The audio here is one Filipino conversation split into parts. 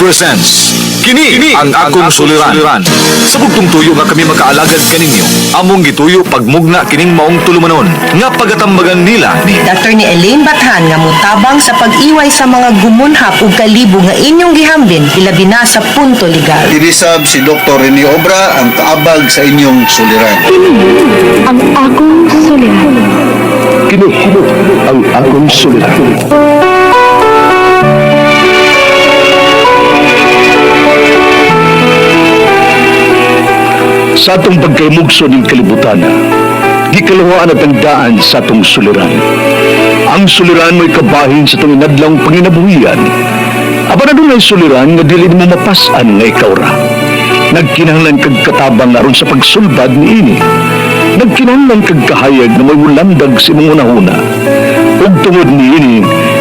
presents Kini, ang akong suliran. Sa bugtong tuyo nga kami makaalagad kaninyo, among gituyo pagmugna kining maong tulumanon nga pagatambagan nila ni Dr. ni Elaine Bathan nga mutabang sa pag-iway sa mga gumunhap ug kalibo nga inyong gihambin ilabi na sa punto legal. Inisab si Dr. Rene Obra ang kaabag sa inyong suliran. ang akong suliran. Kini ang akong suliran. Sa atong pagkaymugso ng kalibutan, gikalawaan at ang daan sa atong suliran. Ang suliran mo'y kabahin sa itong inadlang panginabuhian. Aba na doon ay suliran nga dili mo mapasan nga ikaw ra. Nagkinahanglan kag katabang aron sa pagsulbad ni ini. Nagkinahanglan kag kahayag na may ulandag sa imong unahuna. Ug tungod ni ini,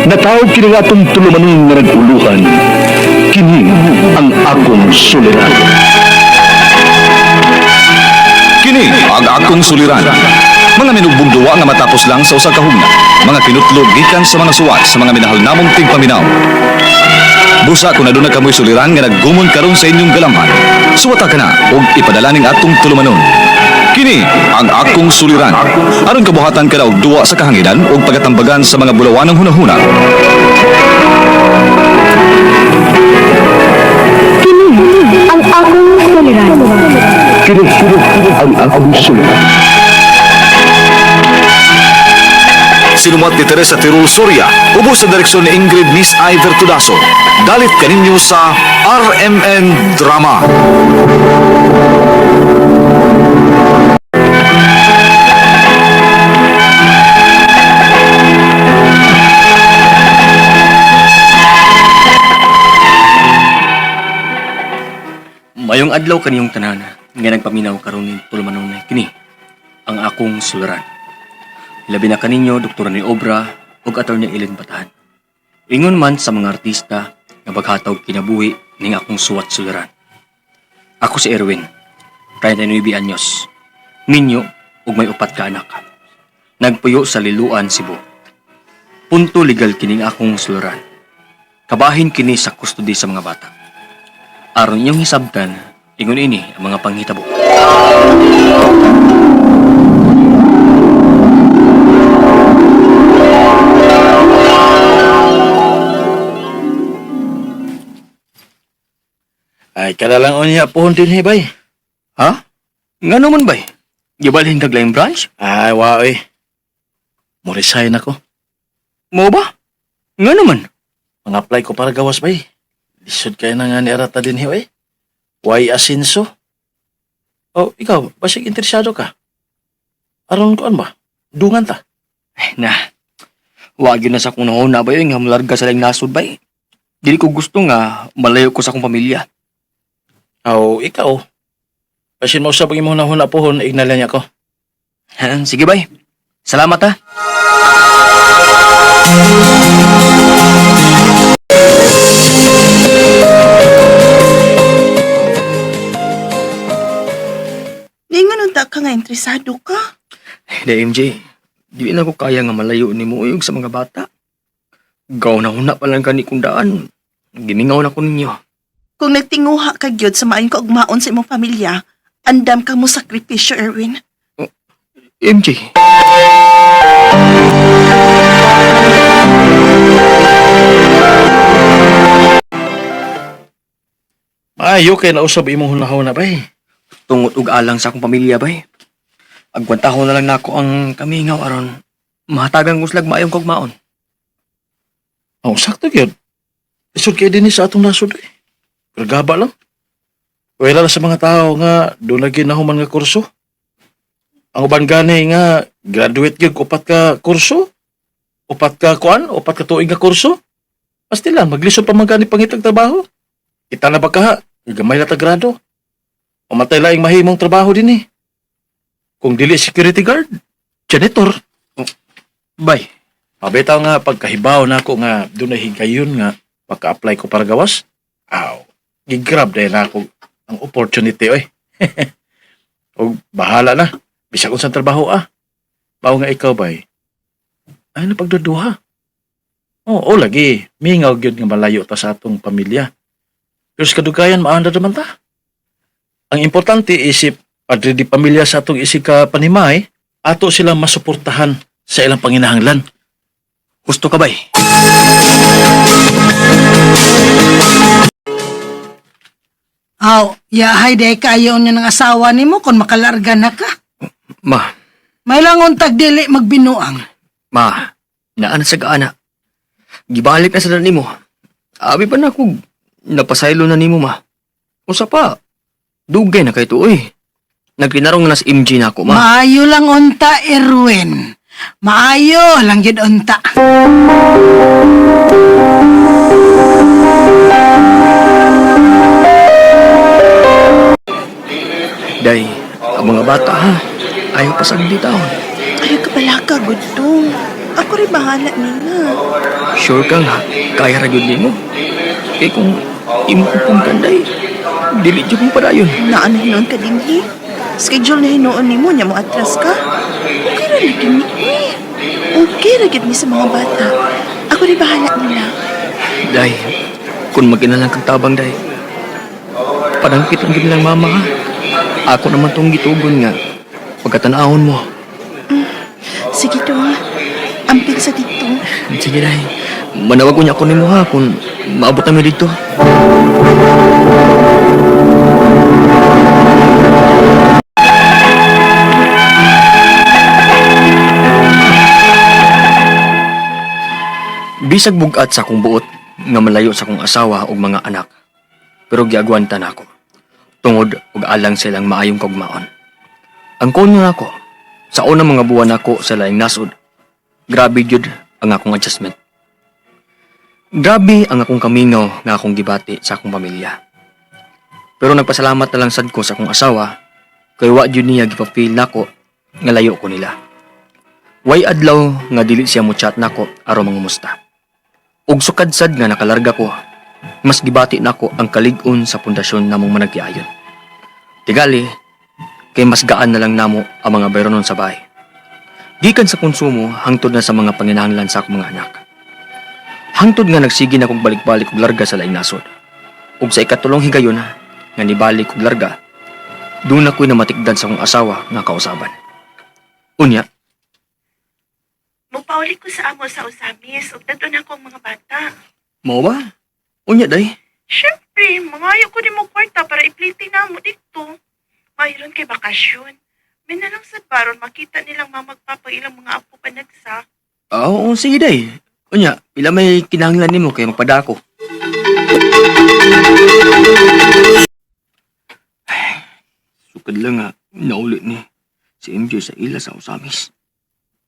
natawag kini nga atong tulumanon nga naguluhan. Kini ang akong suliran. Ang akong suliran. Mga minugbong duwa nga matapos lang sa usa ka hugna. Mga kinutlog gikan sa mga suwat sa mga minahal namong tigpaminaw. Busa kung naduna kamoy suliran nga naggumon karon sa inyong galamhan. Suwata ka na ug ipadala atong tulumanon. Kini ang akong suliran. Aron kabuhatan ka na og duwa sa kahanginan ug pagatambagan sa mga bulawanong hunahuna. Kini ang akong suliran. Kini ang suliran. Sinumat ni Teresa Tirul Soria, ubos sa direksyon ni Ingrid Miss Iver Tudaso. Dalit kaninyo sa RMN Drama. Mayong adlaw kaniyong tanana nga nagpaminaw karon ni tulumanon na kini ang akong suliran. Labi na kaninyo doktora ni Obra ug attorney Ellen Batahan. Ingon man sa mga artista nga baghataw kinabuhi ning akong suwat suliran. Ako si Erwin, 39 anyos. Minyo ug may upat ka anak. Nagpuyo sa Liluan, Cebu. Punto legal kining akong suliran. Kabahin kini sa kustodi sa mga bata. Aron inyong hisabtan, ingon ini ang mga panghitabo. Ay, kadalang o niya pohon din, hey, bay. Ha? Nga naman ba? Gibalhin kaglayang branch? Ay, wa, oy. Mo-resign ako. Mo ba? Nga naman. Mang-apply ko para gawas, bay. Lisod kayo na nga ni Arata din, hey, bay. Why asinso? Oh, ikaw, basig interesado ka. Aron ko ba? Dungan ta. Ay, na. Wag yun na sa kung nahuna ba yun nga malarga sa lang nasod ba eh. Dili ko gusto nga malayo ko sa akong pamilya. Aw, ikaw. Pasin mo sa pag mo na huna pohon, ignala niya ko. Sige bay. Salamat ha. Ka nga interesado ka? Da MJ, di na ko kaya nga malayo ni mo sa mga bata. Gaw na huna pa lang kani kong daan. Gimingaw na ko ninyo. Kung nagtinguha ka gyud sa maayon ka og maon sa imong pamilya, andam ka mo sakripisyo, Erwin. MJ, Ay, okay na usab imong hunahuna, bay. tungod ug alang sa akong pamilya bay. Agwantahon na lang nako ang kamingaw aron mahatagang guslag maayong kogmaon. Oh, sakto gyud. Isod kay din sa atong nasod eh. Gagaba lang. Wala na sa mga tao nga doon lagi nahuman nga kurso. Ang uban gani nga graduate gyud upat ka kurso. Upat ka kuan, upat ka tuig nga kurso. Pasti lang maglisod pa man gani pangitag trabaho. Kita na ba ka? Gamay na ta grado. Umatay laing mahimong trabaho din eh. Kung dili security guard, janitor. Bay, Pabitaw nga pagkahibaw na ako nga doon na higayon nga pagka-apply ko para gawas. Aw, gigrab dahil na ako ang opportunity oy. o bahala na. Bisa kung sa trabaho ah. Bao nga ikaw ba Ay na pagduduha. Oo, lagi. Mingaw gyud nga malayo ta sa atong pamilya. Pero sa kadugayan, maanda naman ta. Ang importante isip padre di pamilya sa atong isig ka panimay, ato silang masuportahan sa ilang panginahanglan. Gusto ka bay? Aw, yahay de kayo niya ng asawa nimo kon makalarga na ka. Ma, May langon tag dili magbinuang. ma, naan sa gaana. Gibalik na sa nimo. Abi pa na ako, napasaylo na nimo ma. Usa pa, dugay na kay tuoy. Naglinarong na sa MG na ako ma. Maayo lang unta, Erwin. Maayo lang yun unta. Day, ang mga bata ha, ayaw pa sa bitaw. Ayaw ka pala ka, Gudong. Ako rin bahala nila. Sure ka nga, kaya ra gyud nimo. Kay kung imo ko pong kanday, dili jud mo para yun. Naan na hinoon ka din, hi? Schedule na hinoon ni mo, niya mo atras ka? Okay ra lagi ni eh. Okay ra gid ni sa mga bata. Ako rin bahala nila. Day, kung mag-inalang kang tabang, day. Padangkit ang gid lang mama ha. Ako naman tong gitugon nga. Pagkatanahon mo. Sige to, ha? Amping sa dito. Sige, day. Manawag ko niya ako nimo ha kung maabot kami dito. Bisag bugat sa akong buot nga malayo sa akong asawa ug mga anak. Pero giagwanta na ako. Tungod ug alang silang maayong kagmaon. Ang konyo na ako, sa unang mga buwan ako sa laing nasod, grabe jud ang akong adjustment. Grabe ang akong kamingaw nga akong gibati sa akong pamilya. Pero nagpasalamat na lang sad ko sa akong asawa kay wa jud niya gipapil nako nga layo ko nila. Way adlaw nga dili siya mo chat nako aron mangumusta. Ug sukad sad nga nakalarga ko, mas gibati nako ang kalig-on sa pundasyon namong managtiayon. Tigali, kay mas gaan na lang namo ang mga bayronon sa bahay. Gikan sa konsumo hangtod na sa mga panginahanglan sa akong mga anak. Hangtod nga nagsige na kog balik-balik og larga sa laing nasod. Ug sa ikatulong higayon nga nibalik og larga, doon ako'y namatikdan sa akong asawa nga kausaban. Unya, Mupauli ko sa amo sa usamis ug dadto na bata. Mao ba? Unya day. Siyempre, mangayo ko din mo kwarta para ipliti na mo dito. Mayroon kay bakasyon. May na lang sa baron makita nilang mamagpapa ilang mga apo pa nagsa. Ah, Oo, sige day. Unya, pila may kinahanglan nimo kay magpadako. Sukad lang nga, naulit ni si MJ sa ila sa usamis.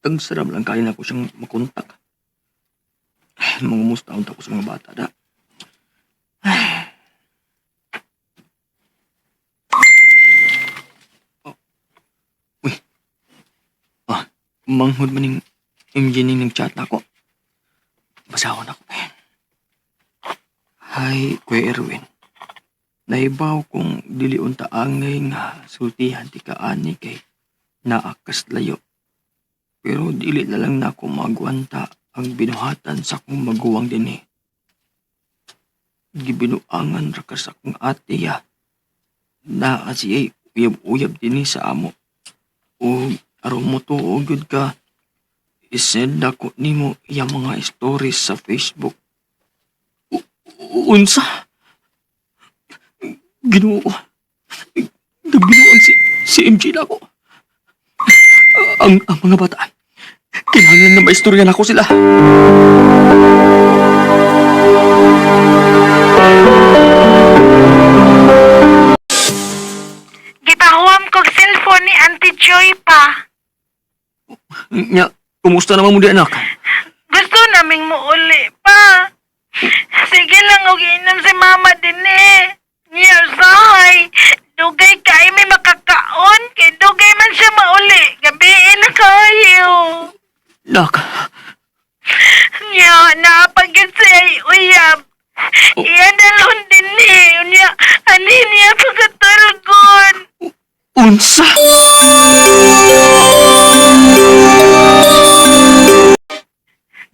Tagsarap lang kaya na ko siyang makontak. Mangumusta ko sa mga bata da. Oh. Uy. Ah, manghod man MJ ning nag-chat na ako. Basahon ako. Hi, Kuya Erwin. Naibaw kong dili unta angay nga sultihan ti kaani kay naakas layo. Pero dili na lang na ako magwanta ang binuhatan sa akong maguwang din eh. Gibinuangan ra ka sa akong ate ya. Na siya uyab-uyab din eh sa amo. O aron mo to o good ka. Isend ako nimo iya mga stories sa Facebook. Unsa? Ginoo. Nagbinuan si, si MJ na ako. Ang, ang mga bata, kailangan na maistorya na ako sila. Gipahuam kog cellphone ni Auntie Joy pa. Nya, kumusta naman mo di anak? Gusto naming muuli pa. Sige lang og inom si mama din eh. Niya sahay. Dugay kay may makakaon. Kay dugay man siya mauli. Gabiin na kayo. Nak, Nya, naapagyan siya uyab. Iyan dalon din eh. Unya, ani niya pagkatargon. unsa?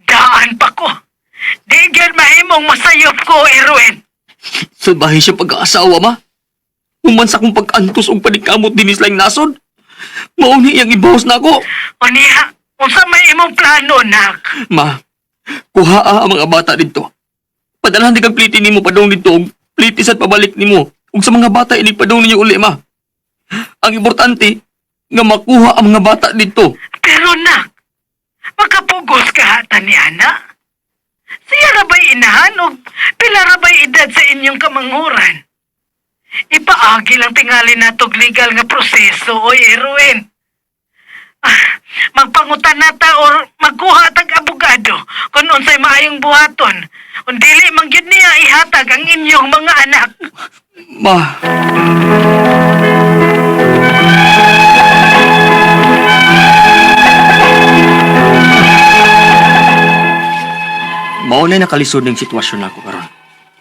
Daan pa ko. imong masayop ko, Erwin. Salbahe siya pagkaasawa, ma. Human sa kong pag-antos o panikamot dinis lang nasod. Mauni iyang ibahos na ako. O niya, unsa may imong plano, nak? Ma, kuhaa ang mga bata dito. Padalahan di kang pliti ni mo padong dito og pliti sa pabalik ni mo. Ug sa mga bata ini padong ninyo uli, ma. Ang importante, nga makuha ang mga bata dito. Pero nak, makapugos ka hata ni Ana. Siya rabay inahan o pila rabay edad sa inyong kamanguran. Ipaagi lang tingali na legal nga proseso, oy Erwin. Ah, magpangutan na ta or magkuha tag abogado kung unsay maayong buhaton. Kung dili man niya ihatag ang inyong mga anak. Ma, Mao na nakalisod ng sitwasyon nako karon.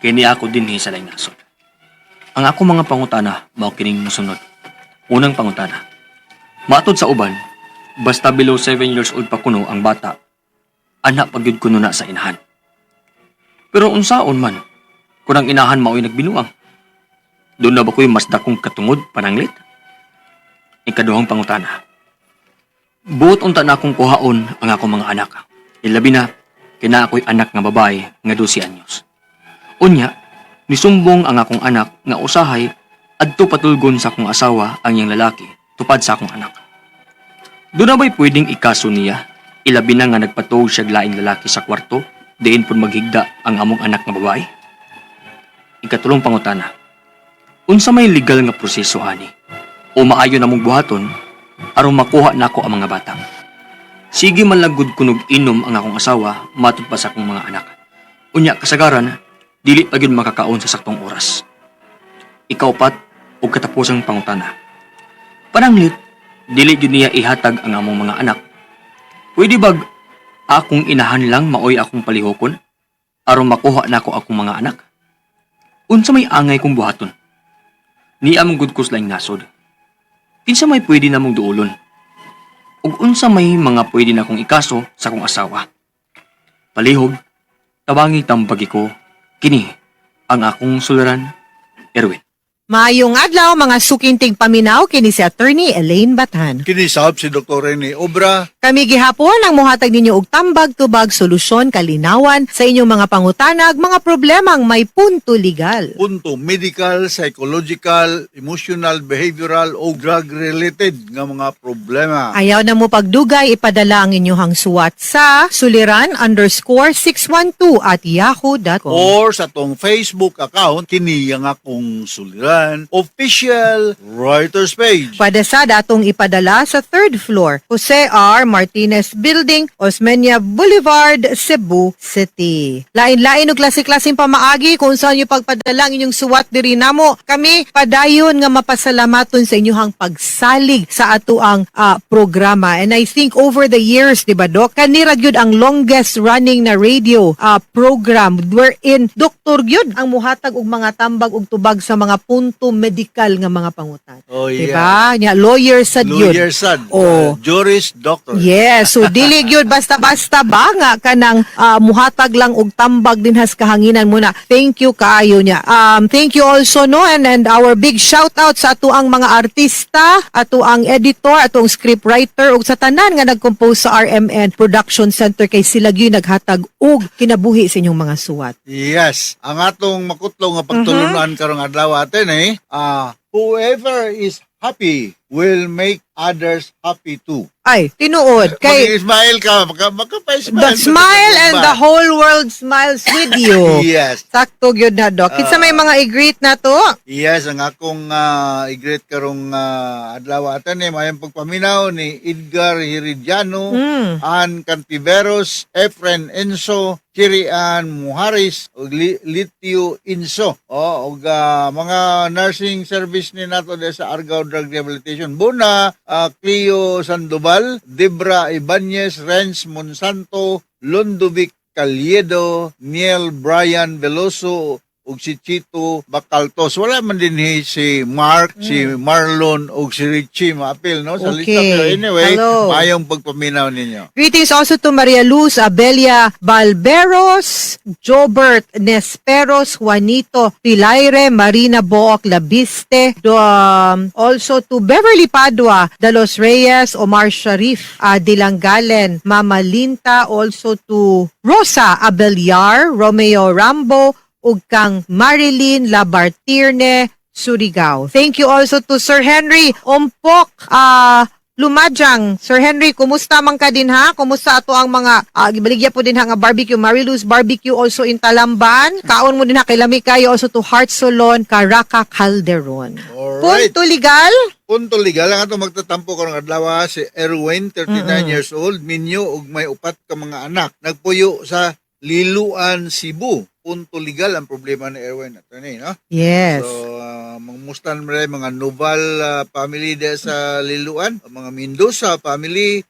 Kaya ni ako din sa laing nasod. Ang ako mga pangutana mao kining mosunod. Unang pangutana. Matod sa uban, basta below 7 years old pa kuno ang bata, anak pagyud kuno na sa inahan. Pero unsaon man, kung ang inahan mao'y nagbinuang. Doon na ba ko'y mas dakong katungod pananglit? Ikaduhang pangutana. Buot unta na akong kuhaon ang akong mga anak. Ilabi na, kina ako'y anak nga babae nga 12 anyos. Unya, nisumbong ang akong anak nga usahay adto patulgon sa akong asawa ang iyang lalaki tupad sa akong anak. Doon na ba'y pwedeng ikaso niya? Ilabi na nga nagpatuog siya laing lalaki sa kwarto, diin pun maghigda ang among anak nga babae? Ikatulong pangutana. Unsa may legal nga proseso ani? O maayo na mong buhaton aron makuha nako ang mga bata. Sige man lang gud kunog inom ang akong asawa matud pa sa akong mga anak. Unya kasagaran, dili pa gyud makakaon sa saktong oras. Ikaw pat og katapusang pangutana. Pananglit, dili gyud niya ihatag ang among mga anak. Pwede bag akong inahan lang maoy akong palihokon aron makuha nako akong mga anak? Unsa may angay kong buhaton? Ni among gudkos laing nasod. Kinsa may pwede namong duulon? Ug unsa may mga pwede na kong ikaso sa akong asawa? Palihog, tabangi tambagi ko, kini ang akong suliran, Erwin. Maayong adlaw mga sukinting paminaw kini si attorney Elaine Batan. Kinisab si Dr. Rene Obra. Kami gihapon ang muhatag ninyo og tambag tubag solusyon kalinawan sa inyong mga pangutanag mga problemang may punto legal. Punto medical, psychological, emotional, behavioral o drug-related nga mga problema. Ayaw na mo pagdugay ipadala ang inyong suwat sa suliran underscore 612 at yahoo.com. Or sa tong Facebook account, kini ang akong suliran, official writer's page. Pwede sa datong ipadala sa third floor, Jose R. Martinez Building, Osmeña Boulevard, Cebu City. Lain-lain og klase-klaseng pamaagi kung saan nyo pagpadala ang inyong suwat diri namo. Kami padayon nga mapasalamaton sa inyong pagsalig sa ato ang ah, programa. And I think over the years, di ba Dok, kanira gyud ang longest running na radio ah, program wherein Dr. gyud ang muhatag og mga tambag og tubag sa mga punto medical nga mga pangutan. Oh, yeah. ba? Nya lawyer sad yun. Lawyer sad. Oh. Uh, juris doctor. Yes, so dili gyud basta-basta ba nga kanang ah, muhatag lang og tambag din has kahanginan muna. Thank you kaayo niya. Um thank you also no and and our big shout out sa ato ang mga artista, ato ang editor, ato ang scriptwriter ug sa tanan nga nag-compose sa RMN Production Center kay sila gyud naghatag og kinabuhi sa inyong mga suwat. Yes. Ang atong makutlo nga pagtulunan karong adlaw atin eh, ah, whoever is happy will make others happy too. Ay, tinuod kay Mag-smile ka, maka, makapa-smile. the smile and the whole world smiles with you. Yes. Sakto gyud na dok. Kitsa may mga i-greet na to. Yes, ang akong uh, i-greet karong uh, adlaw atan eh, mayang pagpaminaw ni Edgar Hiridiano, Mm. Ann Cantiveros, Efren Enso, Kirian Muharis, ug Li- Litio Inso. O, ug ah, mga nursing service ni nato de sa Argao Drug Rehabilitation. Buna, ah, Clio Sandoval, Debra Ibanez, Renz Monsanto, Londovic Caliedo, Niel Brian Veloso, ug si Chito Bacaltos. Wala man din hi si Mark, si Marlon ug si Richie maapil no sa lista Okay. pero anyway, Hello. mayong pagpaminaw ninyo. Greetings also to Maria Luz Abelia Balberos, Jobert Nesperos, Juanito Pilaire, Marina Book Labiste, do, um, also to Beverly Padua, Dalos Reyes, Omar Sharif, uh, Dilangalen, Mama Linta, also to Rosa Abelyar, Romeo Rambo, ug kang Marilyn Labartirne, Surigao. Thank you also to Sir Henry Ompok, ah, Lumajang, Sir Henry, kumusta man ka din ha? Kumusta ato ang mga uh, gibaligya po din ha nga barbecue, Mariluz barbecue also in Talamban. Kaon mo din ha kay Lami kayo also to Heart Salon, Caraca Calderon. Alright. Punto legal? Punto legal lang ato magtatampo karong adlaw si Erwin 39 years old minyo ug may upat ka mga anak nagpuyo sa Liluan Cebu. Punto legal ang problema ni Erwin ato ni no? Yes. so uh, mangmustan mo rin mga Noval uh, family de sa Liluan mga Mendoza family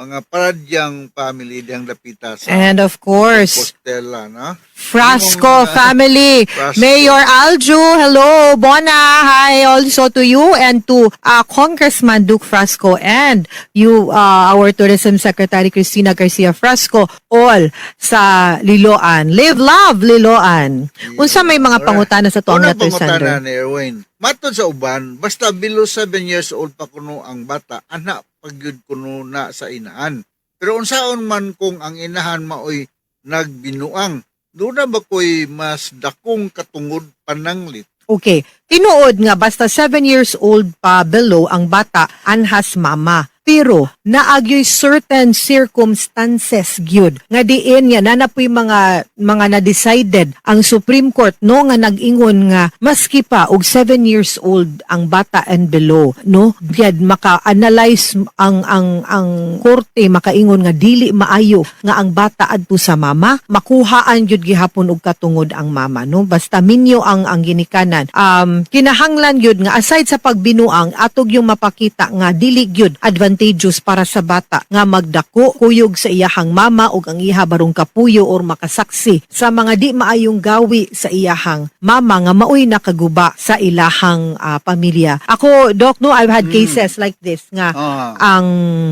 mga Paradyang family diyang dapita sa And of course, Postela no Frasco Yung, uh, family. Frasco. Mayor Aljo, hello. Bona, hi also to you and to uh, Congressman Duke Frasco and you, uh, our Tourism Secretary Cristina Garcia Frasco, all sa Liloan. Live love, Liloan. Unsa may mga pangutana sa tuang Unang Letter pangutana ni Erwin. Matod sa uban, basta below 7 years old pa kuno ang bata, anak pagyud kuno na sa inahan. Pero unsaon man kung ang inahan maoy nagbinuang, doon na ba ko'y mas dakong katungod pananglit? Okay. Tinuod nga basta 7 years old pa below ang bata anhas mama. Pero naagyoy certain circumstances gyud nga diin nga nanapoy mga mga na decided ang Supreme Court no nga nag-ingon nga maski pa og 7 years old ang bata and below no? Gyud maka-analyze ang ang ang korte makaingon nga dili maayo nga ang bata adto sa mama. Makuhaan gyud gihapon og katungod ang mama no? Basta minyo ang ang ginikanan. Um kinahanglan gyud nga aside sa pagbinuang atog yung mapakita nga dili gyud advantageous para sa bata nga magdako kuyog sa iyahang mama ug ang iha barong kapuyo or makasaksi sa mga di maayong gawi sa iyahang mama nga maoy nakaguba sa ilahang ah, pamilya. Ako doc no I've had cases like this nga Ah. ang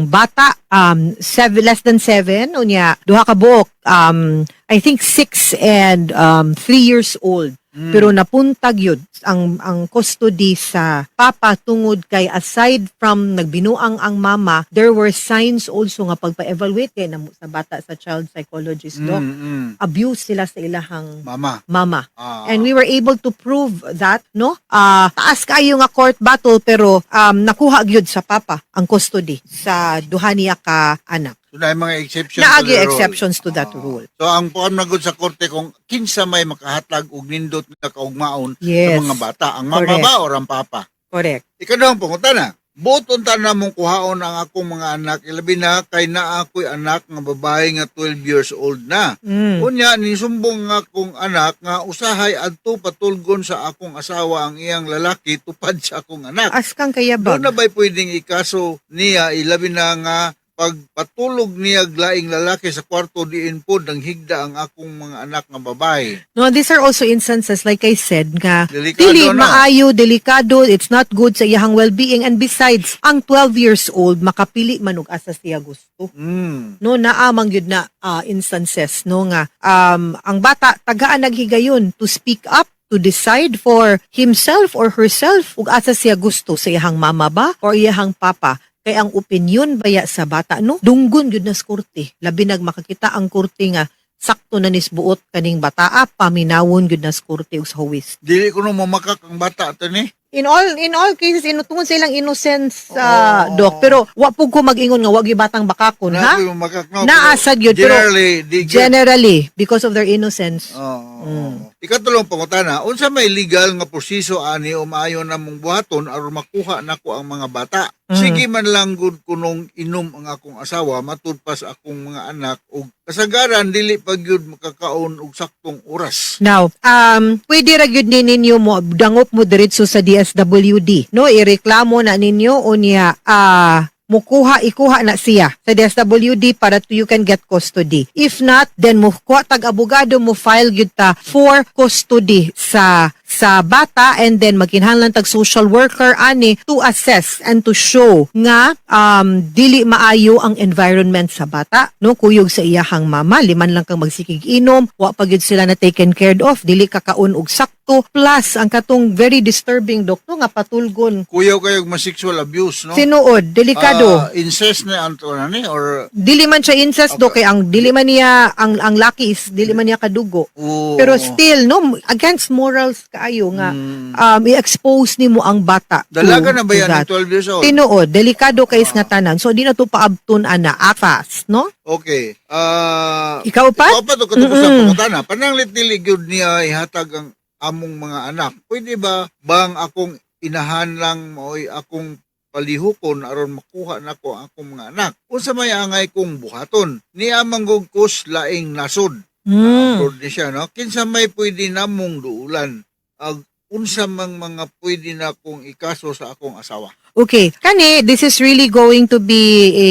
bata um seven, less than seven unya duha ka buok um I think six and um three years old pero napuntag yun ang ang custody sa papa tungod kay aside from nagbinuang ang mama there were signs also nga pagpa-evaluate namo sa bata sa child psychologist doc Mm, mm. abuse sila sa ilahang Mama. mama Ah. And we were able to prove that, no? Ah, taas kayo nga court battle pero um, nakuha gyud sa papa ang custody sa duha niya ka anak. So, na mga exceptions. Naagi to the rule. exceptions to that Ah. rule. So ang puan nagod sa korte kung kinsa may makahatag og nindot nga kaugmaon Yes. sa mga bata, ang mama Correct. ba o ang papa? Correct. Ikadong pangutana. Buton ta na mong kuhaon ang akong mga anak, ilabi na kay naa ako'y anak nga babae nga 12 years old na. Mm. Unya ni sumbong nga akong anak nga usahay adto patulgon sa akong asawa ang iyang lalaki tupad sa akong anak. Askang kaya Doon na ba? ba'y pwedeng ikaso niya, ilabi na nga pagpatulog niya glaing lalaki sa kwarto diin po nang higda ang akong mga anak nga babae. No, these are also instances like I said nga Delikado dili na. maayo, delikado, it's not good sa iyahang well-being and besides, ang 12 years old makapili man og asa siya gusto. Mm. no naamang yun na ah, instances no nga um ang bata tagaan naghigayon to speak up to decide for himself or herself ug asa siya gusto sa iyahang mama ba or iyahang papa kay ang opinion baya sa bata no dunggon gyud na sa korte labi nag makakita ang korte nga sakto na nisbuot kaning bataa paminawon gyud na sa korte ug sa huwis Dili ko no mamakak ang bata ito ni. in all in all cases inutungon sa ilang innocence ah, Oo. dok pero wa pug ko mag-ingon nga wagi batang bakakon ha Na mamakak no. Naasad yun, pero Generally, gyud- Generally, because of their innocence. Oo. Mm. Ikatulong pangutana, unsa may legal nga proseso ani o maayo na mong buhaton aron makuha nako ang mga bata. Mm. Sige man lang gud kunong inom ang akong asawa matud pa sa akong mga anak ug kasagaran dili pa gyud makakaon og saktong oras. Now, um, pwede ra gyud ni ninyo mo dangop mo diretso sa DSWD. No, ireklamo na ninyo unya ah mukuha ikuha na siya sa DSWD para to you can get custody. If not, then mukuha tag abogado mo file gyud ta for custody sa sa bata and then magkinahanglan tag social worker ani to assess and to show nga um dili maayo ang environment sa bata no kuyog sa iyahang mama liman lang kang magsikig inom wa pa sila na taken care of dili kakaon og sakto plus ang katong very disturbing doktor nga patulgon Kuyaw kayo ma sexual abuse, no? sinuod delikado Ah, incest na anto na ni or dili man siya incest do kay ang dili man niya ang ang laki is dili man niya kadugo Oo. pero still no against morals kaayo nga Mm. um i-expose nimo ang bata Dalaga na ba yan that. ng 12 years old? tinuod delikado kay nga tanan so di na to paabton ana ah, fast no Okay. Ah, ikaw pa ikaw pa to katapos sa Mm-mm. pangutana. Pananglit dili gyud niya ihatag ang among mga anak. Pwede ba bang akong inahan lang mo'y akong palihukon aron makuha nako ang akong mga anak. Unsa may angay kong buhaton? Ni amang kus laing nasod. Mm. Ni siya, no? Kinsa may pwede namong duulan. Ag unsa mang mga pwede na kong ikaso sa akong asawa. Okay. Kani, this is really going to be a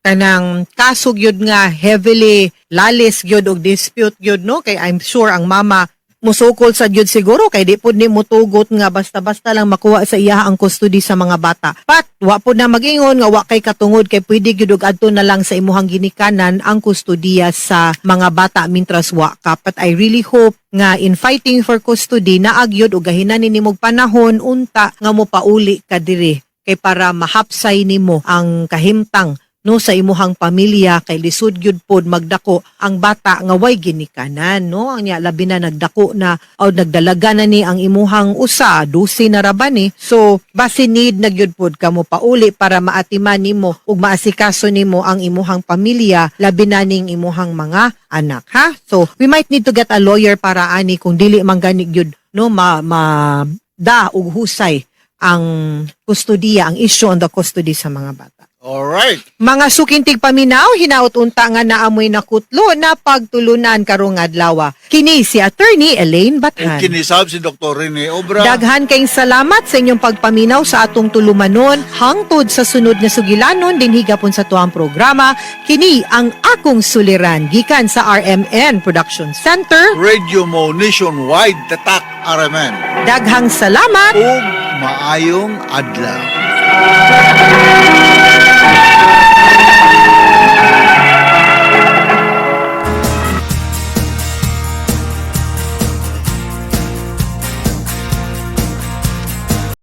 kanang kasog yun nga heavily lalis gyud og dispute gyud no kay I'm sure ang mama musukol sa gyud siguro kay di pud ni mutugot nga basta-basta lang makuha sa iya ang custody sa mga bata. But wa pud na magingon nga wa kay katungod kay pwede gyud og adto na lang sa imuhang ginikanan ang kustodiya sa mga bata mintras wa ka. But I really hope nga in fighting for custody naagyod og gahinan nimog panahon unta nga mo pauli ka diri kay para mahapsay nimo ang kahimtang no sa imuhang pamilya kay lisod gyud pod magdako ang bata nga way ginikanan no? Ang niya labi na nagdako na o nagdalaga na ni ang imuhang usa dusi na ra ni? So basi need na gyud pod kamo pauli para maatiman nimo ug maasikaso nimo ang imuhang pamilya labi na ning imuhang mga anak ha? So we might need to get a lawyer para ani kung dili man gani gyud no ma, ma da ug husay ang kustodiya ang issue on the custody sa mga bata All right. mga sukintig paminaw, hinaut unta nga naamoy nakutlo na pagtulunan karong adlaw. Kini si attorney Elaine O Bathan. kinisab si Dr. Rene Obra. Daghan kayong salamat sa inyong pagpaminaw sa atong tulumanon hangtod sa sunod na sugilanon din higapon sa tuang programa. Kini ang akong suliran gikan sa RMN Production Center. Radio Mo Nationwide Tatak RMN. Daghang salamat. Ug maayong adlaw.